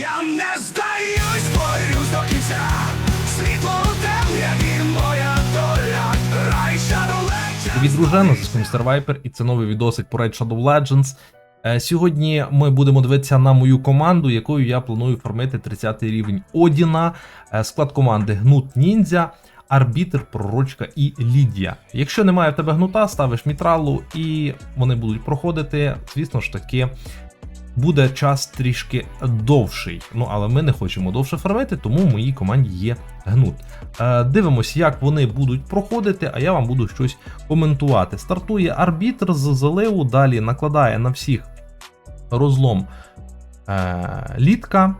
Я не здаюсь, борюсь до кінця. Світло темряві моя доля. Рай Shadow Legends. Привіт, дружина, це містер Вайпер, і це новий відосик про Raid Shadow Legends. Е, Сьогодні ми будемо дивитися на мою команду, якою я планую фармити 30 рівень Одіна. Е, Склад команди Гнут Ніндзя, Арбітер, Пророчка і Лідія. Якщо немає в тебе гнута, ставиш мітралу і вони будуть проходити. Звісно ж таки, буде час трішки довший. Ну але ми не хочемо довше фармити, тому в моїй команді є гнут. Е, Дивимось, як вони будуть проходити, а я вам буду щось коментувати. Стартує арбітр з заливу, далі накладає на всіх розлом е, літка.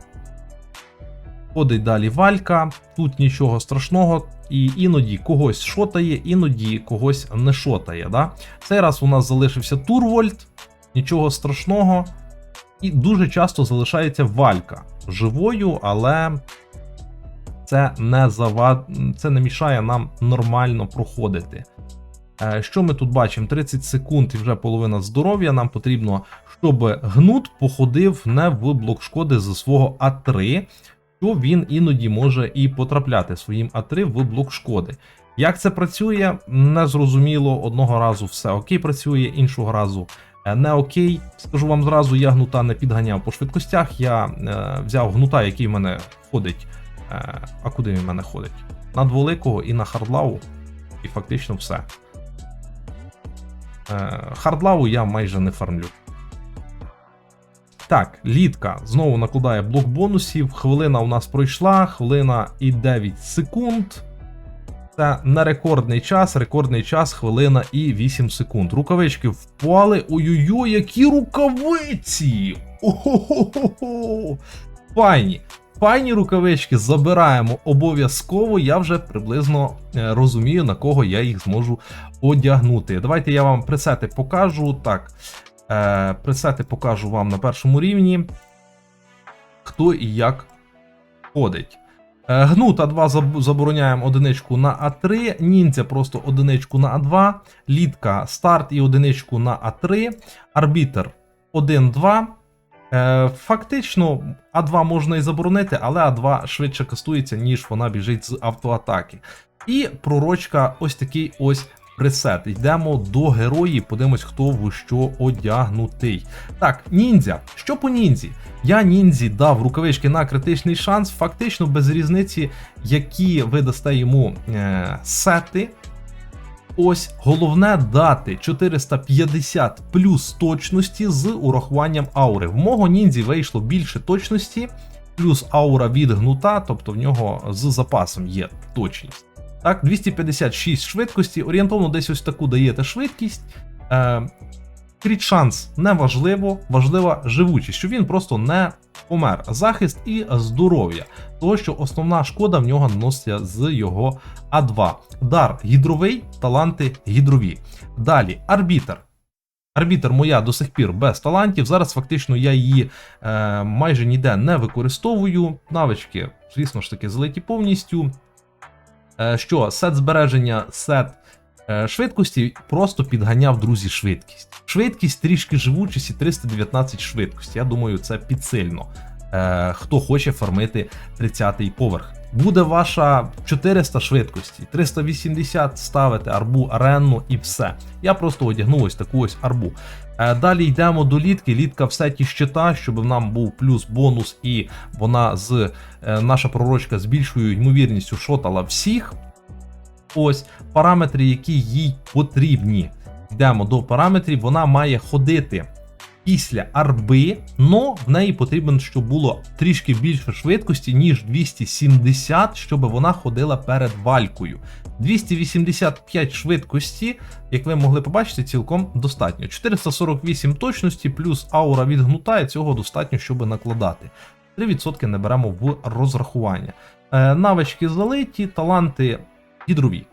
Ходить далі валька, тут нічого страшного, і іноді когось шотає, іноді когось не шотає. Да? Цей раз у нас залишився Турвольт, нічого страшного. І дуже часто залишається валька живою, але це не завад... це не мішає нам нормально проходити. Е, Що ми тут бачимо? 30 секунд і вже половина здоров'я. Нам потрібно, щоб гнут походив не в блок шкоди з свого А3, що він іноді може і потрапляти своїм А3 в блок шкоди. Як це працює, не зрозуміло. Одного разу все окей працює, іншого разу не окей. Скажу вам зразу, я гнута не підганяв по швидкостях. Я е, взяв гнута, який в мене ходить. Е, а куди він в мене ходить? На дволикого і на хардлаву. І фактично все. Е, хардлаву я майже не фармлю. Так, літка знову накладає блок бонусів. Хвилина у нас пройшла, хвилина і 9 секунд. Це не рекордний час, рекордний час хвилина і 8 секунд. Рукавички впали. Ой-ой-ой, які рукавиці! О-хо-хо-хо! Файні. Файні рукавички забираємо обов'язково. Я вже приблизно е, розумію, на кого я їх зможу одягнути. Давайте я вам пресети покажу. Так, е, пресети покажу вам на першому рівні. Хто і як ходить. Е, Гнут А2 забороняємо одиничку на А3, ніндзя просто одиничку на А2, літка старт і одиничку на А3, арбітер 1-2. Е, Фактично, А2 можна і заборонити, але А2 швидше кастується, ніж вона біжить з автоатаки. І пророчка ось такий ось пресет. Йдемо до героїв, подивимось, хто в що одягнутий. Так, ніндзя. Що по ніндзі? Я ніндзі дав рукавички на критичний шанс, фактично без різниці, які ви дасте йому е, сети. Ось головне дати 450 плюс точності з урахуванням аури. В мого ніндзі вийшло більше точності, плюс аура від гнута, тобто в нього з запасом є точність. Так, 256 швидкості, орієнтовно десь ось таку даєте швидкість. Е, кріт шанс не важливо, важлива живучість, щоб він просто не помер. Захист і здоров'я, того що основна шкода в нього наноситься з його А2. Дар гідровий, таланти гідрові. Далі арбітер. Арбітер моя до сих пір без талантів. Зараз фактично я її е, майже ніде не використовую. Навички, звісно ж таки, злиті повністю. Е, що сет збереження, сет е, швидкості просто підганяв друзі швидкість. Швидкість, трішки живучість і 319 швидкості. Я думаю, це підсильно. Е, хто хоче фармити 30-й поверх. Буде ваша 400 швидкості, 380 ставите арбу аренну і все. Я просто одягну ось таку ось арбу. Е, Далі йдемо до літки. Літка все сеті щита, щоб нам був плюс бонус, і вона з е, наша пророчка з більшою ймовірністю шотала всіх. Ось параметри, які їй потрібні. Йдемо до параметрів. Вона має ходити після арби, но в неї потрібен, щоб було трішки більше швидкості, ніж 270, щоб вона ходила перед валькою. 285 швидкості, як ви могли побачити, цілком достатньо. 448 точності плюс аура від гнута, і цього достатньо, щоб накладати. 3% не беремо в розрахування. Е, навички залиті, таланти гідрові.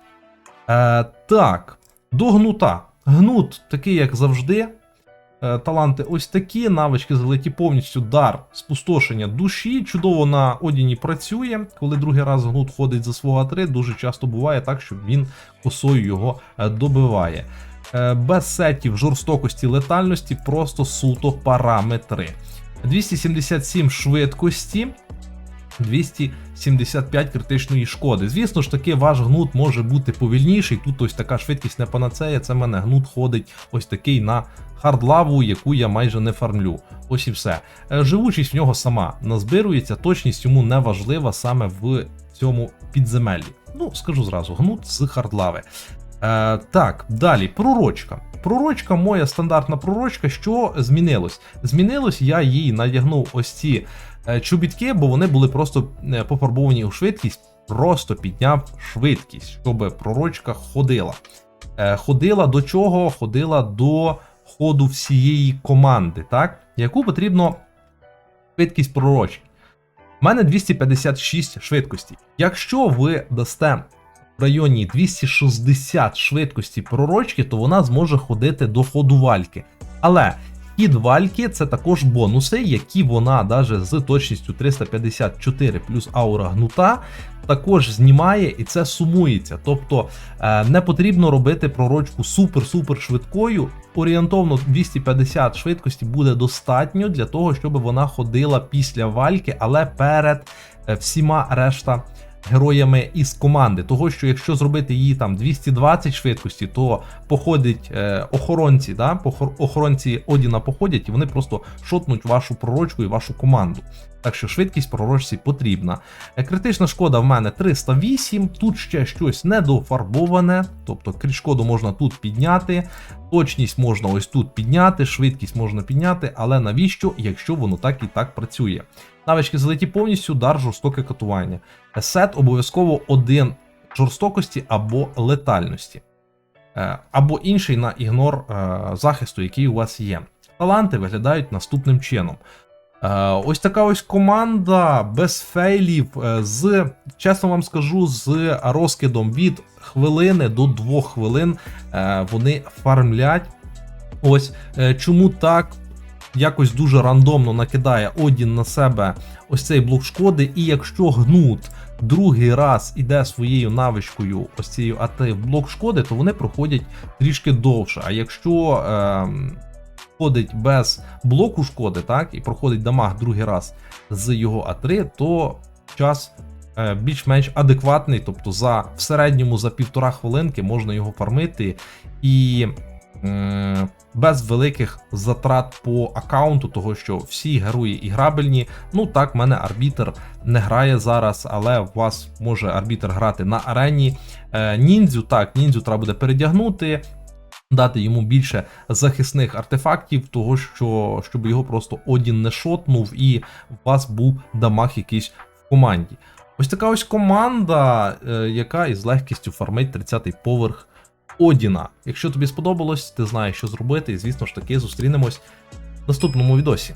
Е, так, до гнута. Гнут, такий, як завжди. Е, таланти ось такі, навички залиті повністю дар спустошення душі. Чудово на Одіні працює. Коли другий раз гнут ходить за свого 3, дуже часто буває так, що він косою його е, добиває. Е, Без сетів жорстокості летальності, просто суто параметри. 277 швидкості, 275 критичної шкоди. Звісно ж таки, ваш гнут може бути повільніший. Тут ось така швидкість не панацея. Це в мене гнут ходить ось такий на хардлаву, яку я майже не фармлю. Ось і все. Е, Живучість в нього сама назбирується, точність йому не важлива саме в цьому підземеллі. Ну, скажу зразу, гнут з хардлави. Е, так, далі, пророчка. Пророчка, моя стандартна пророчка, що змінилось? Змінилось, я їй надягнув ось ці е, чобітки, бо вони були просто е, пофарбовані у швидкість, просто підняв швидкість, щоб пророчка ходила. Ходила до чого? Ходила до ходу всієї команди, так? Яку потрібно швидкість пророчки. У мене 256 швидкості. Якщо ви дасте в районі 260 швидкості пророчки, то вона зможе ходити до ходу вальки. Але хід вальки це також бонуси, які вона навіть з точністю 354 плюс аура гнута також знімає і це сумується. Тобто е, не потрібно робити пророчку супер-супер швидкою. Орієнтовно 250 швидкості буде достатньо для того, щоб вона ходила після вальки, але перед е, всіма решта героями із команди. Того, що якщо зробити її там 220 швидкості, то походять е, охоронці, да, охоронці Одіна походять і вони просто шотнуть вашу пророчку і вашу команду. Так що швидкість пророчці потрібна. Е, Критична шкода в мене 308, тут ще щось недофарбоване, тобто крит шкоду можна тут підняти, точність можна ось тут підняти, швидкість можна підняти, але навіщо, якщо воно так і так працює? Навички залиті повністю, дар жорстоке катування. Сет обов'язково один жорстокості або летальності, Е, або інший на ігнор е, захисту, який у вас є. Таланти виглядають наступним чином. Е, Ось така ось команда без фейлів, е, з, чесно вам скажу, з розкидом від хвилини до двох хвилин е, вони фармлять. Ось е, чому так якось дуже рандомно накидає Одін на себе ось цей блок шкоди, і якщо гнут другий раз іде своєю навичкою ось цією АТ в блок шкоди, то вони проходять трішки довше. А якщо ем, ходить без блоку шкоди, так, і проходить дамаг другий раз з його А3, то час е, більш-менш адекватний, тобто за в середньому за півтора хвилинки можна його фармити і. Без великих затрат по аккаунту, того що всі герої іграбельні. Ну так, в мене арбітр не грає зараз, але у вас може арбітр грати на арені. Е, ніндзю, так, ніндзю треба буде передягнути, дати йому більше захисних артефактів, того що щоб його просто Одін не шотнув і у вас був дамаг якийсь в команді. Ось така ось команда, е, яка із легкістю фармить 30-й поверх Одіна. Якщо тобі сподобалось, ти знаєш, що зробити, і звісно ж таки зустрінемось в наступному відосі.